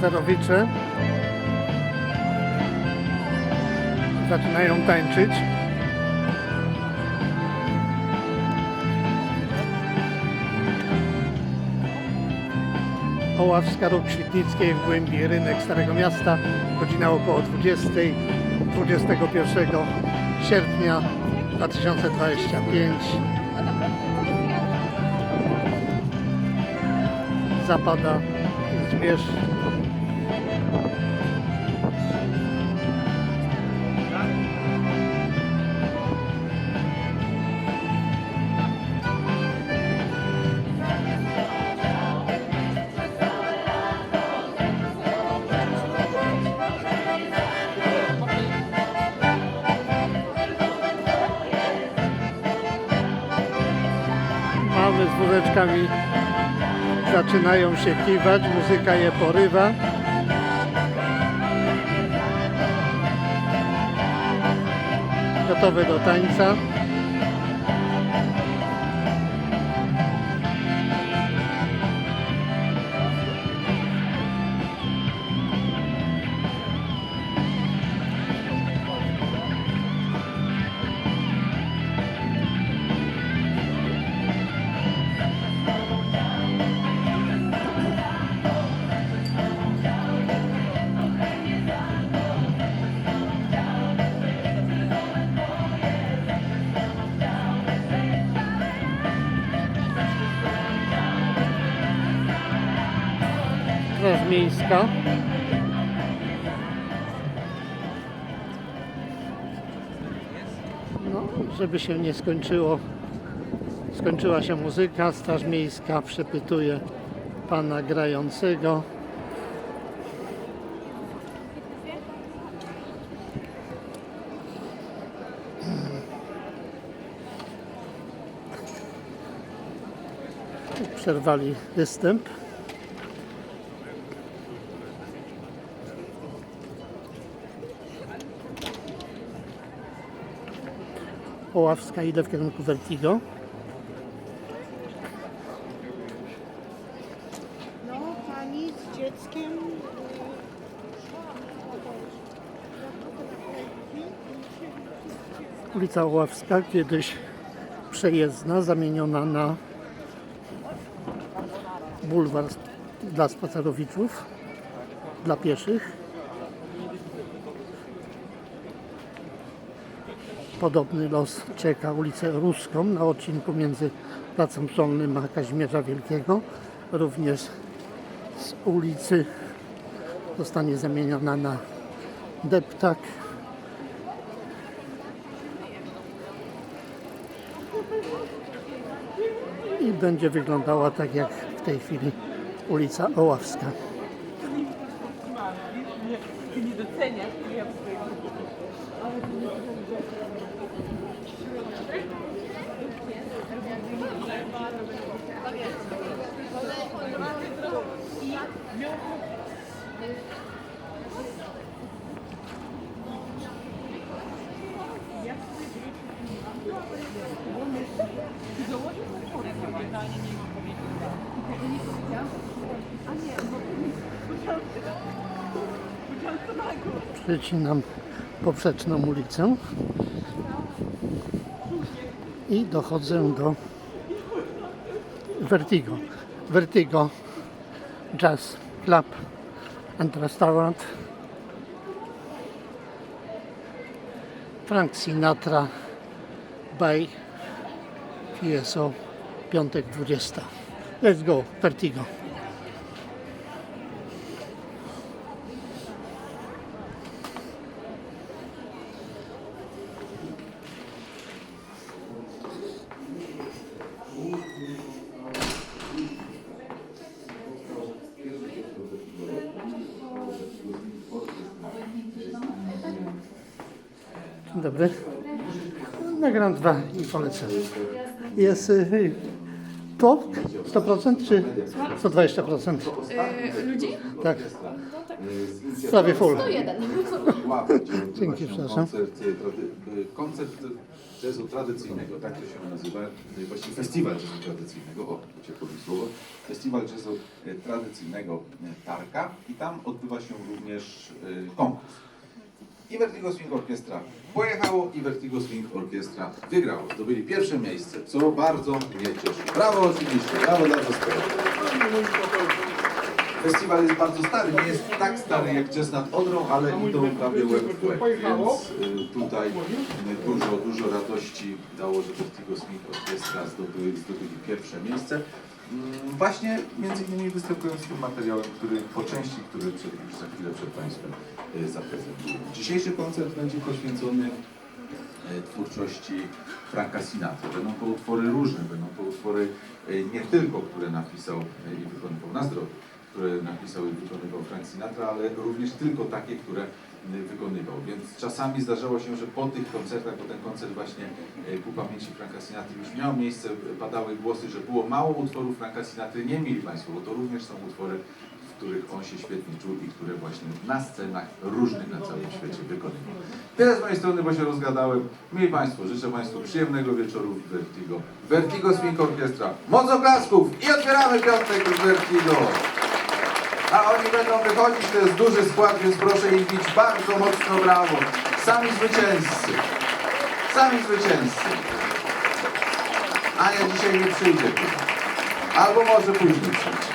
spacerowicze zaczynają tańczyć. Oławska, Róg w głębi rynek Starego Miasta, godzina około 20, 21 sierpnia 2025. Zapada zmierzch. Wózeczkami zaczynają się kiwać, muzyka je porywa. Gotowe do tańca. Miejska. No, żeby się nie skończyło, skończyła się muzyka, Straż Miejska przepytuje pana grającego. Przerwali występ. Oławska idę w kierunku Vertigo. No, pani z dzieckiem. Ulica Oławska, kiedyś przejezdna, zamieniona na bulwar dla spacerowiczów, dla pieszych. Podobny los czeka ulicę Ruską na odcinku między Placem Solnym a Kazimierza Wielkiego. Również z ulicy zostanie zamieniona na deptak. i będzie wyglądała tak jak w tej chwili ulica Oławska. Nie doceniasz, ja Przecinam poprzeczną ulicę i dochodzę do Vertigo. Vertigo Jazz Club and Restaurant. Frank Sinatra by PSO piątek 20. Let's go, Vertigo. Dzień dobry. Nagram dwa i polecę. Jest y, tłok 100% czy 120%? Y, ludzi? Tak. No tak Prawie full. Ławy, gdzie odbywa Dzięki, się przepraszam. koncert, y, trady, y, koncert jazzu tradycyjnego, tak to się nazywa, y, właściwie festiwal jazzu tradycyjnego, o, uciekło mi słowo, festiwal jazzu y, tradycyjnego y, Tarka i tam odbywa się również y, konkurs. I Vertigo Swing Orkiestra pojechało i Vertigo Swing Orkiestra wygrało. Zdobyli pierwsze miejsce, co bardzo mnie cieszy. Brawo oczywiście, brawo dla zespołu. Festiwal jest bardzo stary, nie jest tak stary jak Jazz nad Odrą, ale idą prawie łeb w łeb, więc y, tutaj dużo, dużo radości dało, że Vertigo Swing Orkiestra zdobyli, zdobyli pierwsze miejsce. Mm, Właśnie między innymi występując z tym materiałem, który po części, który przed, już za chwilę przed Państwem y, zaprezentuję. Dzisiejszy koncert będzie poświęcony e, twórczości Franka Sinatra. Będą to utwory różne, będą to utwory e, nie tylko, które napisał e, i wykonywał na zdrowie, które napisał i wykonywał Frank Sinatra, ale również tylko takie, które wykonywał. Więc czasami zdarzało się, że po tych koncertach, bo ten koncert właśnie ku pamięci Franka Sinatry już miał miejsce, padały głosy, że było mało utworów Franka Sinatry. Nie mieli Państwo, bo to również są utwory, których on się świetnie czuł i które właśnie na scenach różnych na całym świecie wykonywał. Tyle z mojej strony, bo się rozgadałem. Mieli Państwo, życzę Państwu przyjemnego wieczoru w Vertigo. Vertigo Swing Orkiestra. Moc oklasków i otwieramy piątek z Vertigo. A oni będą wychodzić, to jest duży skład, więc proszę im bić bardzo mocno brawo. Sami zwycięzcy. Sami zwycięzcy. Ania dzisiaj nie przyjdzie. Albo może później przyjdzie.